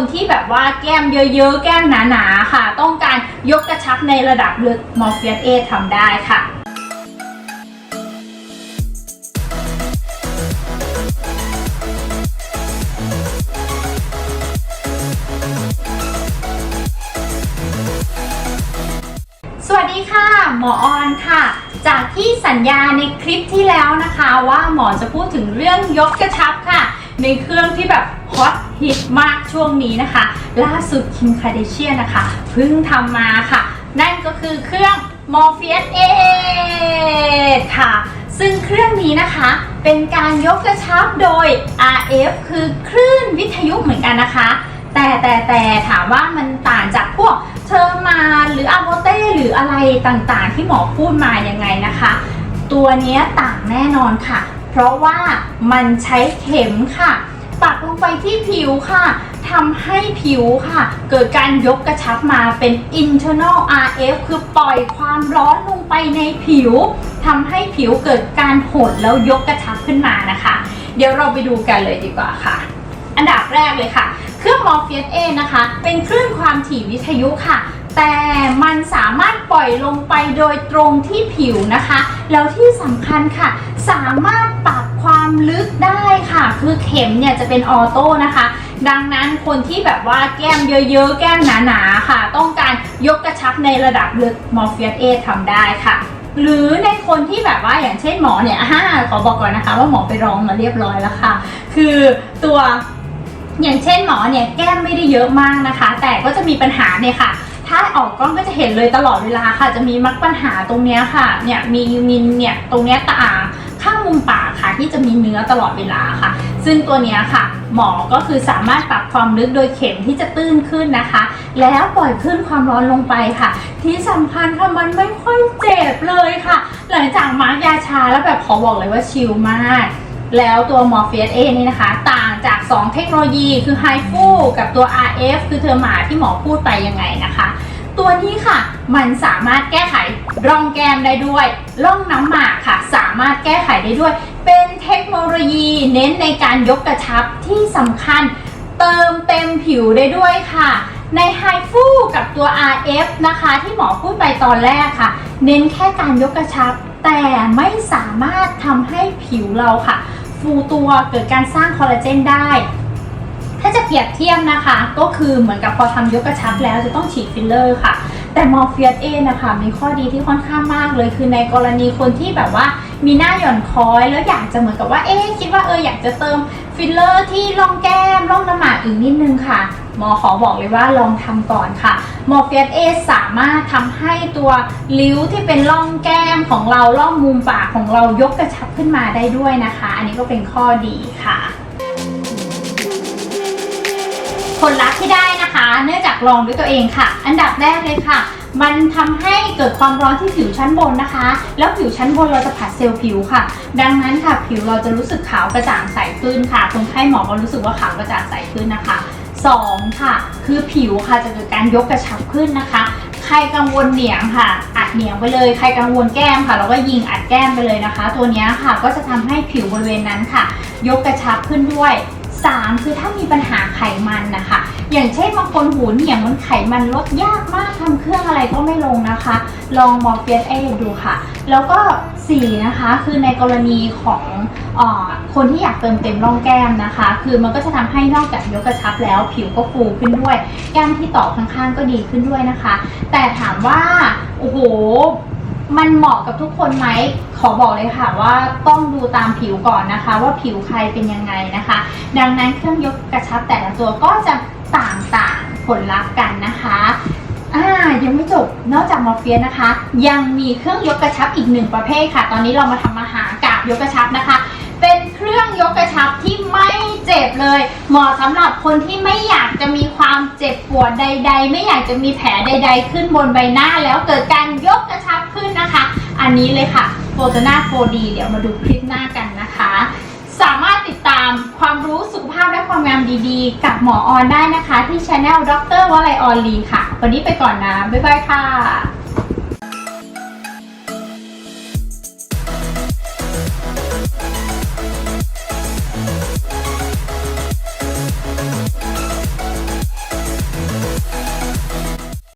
คนที่แบบว่าแก้มเยอะๆ แก้มหนาๆ ค่ะ ต้องการยกกระชับในระดับลึกมอร์เฟียสเอทำได้ค่ะสวัสดีค่ะ หมอออนค่ะ จากที่สัญญาในคลิปที่แล้วนะคะ ว่าหมอจะพูดถึงเรื่องยกกระชับค่ะ ในเครื่องที่แบบฮอตฮิตมากช่วงนี้นะคะ ล่าสุดคิมคาเดเชียนะคะเพิ่งทำมาค่ะ นั่นก็คือเครื่อง Morpheus 8ค่ะ ซึ่งเครื่องนี้นะคะเป็นการยกกระชับโดย RF คือคลื่นวิทยุเหมือนกันนะคะ แต่แต่แต่ถามว่ามันต่างจากพวกเทอร์มาหรืออะโมเต้หรืออะไรต่างๆ ที่หมอพูดมายังไงนะคะ ตัวนี้ต่างแน่นอนค่ะ ราะว่ามันใช้เข็มค่ะ ปักลงไปที่ผิวค่ะทำให้ผิวค่ะ เกิดการยกกระชับมาเป็น internal RF คือปล่อยความร้อนลงไปในผิวทำให้ผิวเกิดการหดแล้วยกกระชับขึ้นมานะคะ เดี๋ยวเราไปดูกันเลยดีกว่าค่ะ อันดับแรกเลยค่ะ เครื่อง Morpheus A นะคะ เป็นคลื่นความถี่วิทยุค่ะแต่มันสามารถปล่อยลงไปโดยตรงที่ผิวนะคะ แล้วที่สำคัญค่ะ สามารถปรับความลึกได้ค่ะ คือเข็มเนี่ยจะเป็นออโต้นะคะ ดังนั้นคนที่แบบว่าแก้มเยอะๆ แก้มหนาๆ ค่ะ ต้องการยกกระชับในระดับลึก Morpheus A ทำได้ค่ะหรือในคนที่แบบว่าอย่างเช่นหมอเนี่ยอ่าขอบอกก่อนนะคะ ว่าหมอไปร้องมาเรียบร้อยแล้วค่ะ คือตัวอย่างเช่นหมอเนี่ยแก้มไม่ได้เยอะมากนะคะ แต่ก็จะมีปัญหาเนี่ยค่ะ ถ้าออกกล้องก็จะเห็นเลยตลอดเวลาค่ะ จะมีมักปัญหาตรงเนี้ยค่ะ เนี่ยมีมินเนี่ยตรงเนี้ยตาข้างมุมปากค่ะ ที่จะมีเนื้อตลอดเวลาค่ะ ซึ่งตัวเนี้ยค่ะ หมอก็คือสามารถปรับความลึกโดยเข็มที่จะตื้นขึ้นนะคะ แล้วปล่อยขึ้นความร้อนลงไปค่ะ ที่สำคัญค่ะมันไม่ค่อยเจ็บเลยค่ะ หลังจากมาร์กยาชาแล้วแบบขอบอกเลยว่าชิลมากแล้วตัว Morpheus A นี่นะคะ ต่างจาก 2 เทคโนโลยีคือ HIFU กับตัว RF คือเทอร์มาที่หมอพูดไปยังไงนะคะ ตัวนี้ค่ะ มันสามารถแก้ไขร่องแก้มได้ด้วย ร่องน้ำหมากค่ะ สามารถแก้ไขได้ด้วย เป็นเทคโนโลยีเน้นในการยกกระชับที่สำคัญ เติมเต็มผิวได้ด้วยค่ะ ใน HIFU กับตัว RF นะคะ ที่หมอพูดไปตอนแรกค่ะ เน้นแค่การยกกระชับ แต่ไม่สามารถทำให้ผิวเราค่ะ ฟูตัวเกิดการสร้างคอลลาเจนได้ ถ้าจะเปรียบเทียบนะคะ ก็คือเหมือนกับพอทำยกกระชับแล้วจะต้องฉีดฟิลเลอร์ค่ะ แต่มอร์เฟียสเอนะคะมีข้อดีที่ค่อนข้างมากเลย คือในกรณีคนที่แบบว่ามีหน้าหย่อนคล้อยแล้วอยากจะเหมือนกับว่าเอ๊คิดว่าเอออยากจะเติมฟิลเลอร์ที่ร่องแก้มร่องน้ำหมากอีกนิดนึงค่ะหมอขอบอกเลยว่าลองทำก่อนค่ะมอร์เฟียสเอสามารถทำให้ตัวริ้วที่เป็นร่องแก้มของเราร่องมุมปากของเรายกกระชับขึ้นมาได้ด้วยนะคะ อันนี้ก็เป็นข้อดีค่ะ ผลลัพธ์ที่ได้นะคะ เนื่องจากลองด้วยตัวเองค่ะ อันดับแรกเลยค่ะ มันทำให้เกิดความร้อนที่ผิวชั้นบนนะคะ แล้วผิวชั้นบนเราจะผัดเซลล์ผิวค่ะ ดังนั้นค่ะผิวเราจะรู้สึกขาวกระจ่างใสขึ้นค่ะคนไข้หมอก็รู้สึกว่าขาวกระจ่างใสขึ้นนะคะ 2 ค่ะ คือผิวค่ะจะเกิดการยกกระชับขึ้นนะคะใครกังวลเหนียงค่ะ อัดเหนียงไปเลย ใครกังวลแก้มค่ะ เราก็ยิงอัดแก้มไปเลยนะคะ ตัวนี้ค่ะก็จะทำให้ผิวบริเวณนั้นค่ะ ยกกระชับขึ้นด้วย 3 คือถ้ามีปัญหาไขมันนะคะ อย่างเช่นบางคนหูเหนียงมันไขมันลดยากมากทำเครื่องอะไรก็ไม่ลงนะคะ ลองมอร์เฟียสเอดูค่ะ แล้วก็ 4 นะคะคือในกรณีของอคนที่อยากเติมเต็มร่องแก้มนะคะ คือมันก็จะทำให้นอกจากยกกระชับแล้ว ผิวก็ฟูขึ้นด้วยแก้มที่ต่อข้างๆก็ดีขึ้นด้วยนะคะ แต่ถามว่าโอ้โห มันเหมาะกับทุกคนไหม ขอบอกเลยค่ะว่าต้องดูตามผิวก่อนนะคะ ว่าผิวใครเป็นยังไงนะคะ ดังนั้นเครื่องยกกระชับแต่ละตัวก็จะต่างๆผลลัพธ์กันนะคะอ่ายังไม่จบนอกจากมอร์เฟียสนะคะ ยังมีเครื่องยกกระชับอีกหนึ่งประเภทค่ะ ตอนนี้เรามาทำอาหารกาบยกกระชับนะคะ เป็นเครื่องยกกระชับที่ไม่เจ็บเลย เหมาะสำหรับคนที่ไม่อยากจะมีความเจ็บปวดใด ๆ ไม่อยากจะมีแผลใด ๆ ขึ้นบนใบหน้าแล้วเกิดการย อันนี้เลยค่ะโฟโตนาโฟดีเดี๋ยวมาดูคลิปหน้ากันนะคะ สามารถติดตามความรู้สุขภาพและความงามดีๆ กับหมอออนได้นะคะ ที่ช anel ดรวลัยออนลีค่ะ วันนี้ไปก่อนนะ บ๊ายบายค่ะ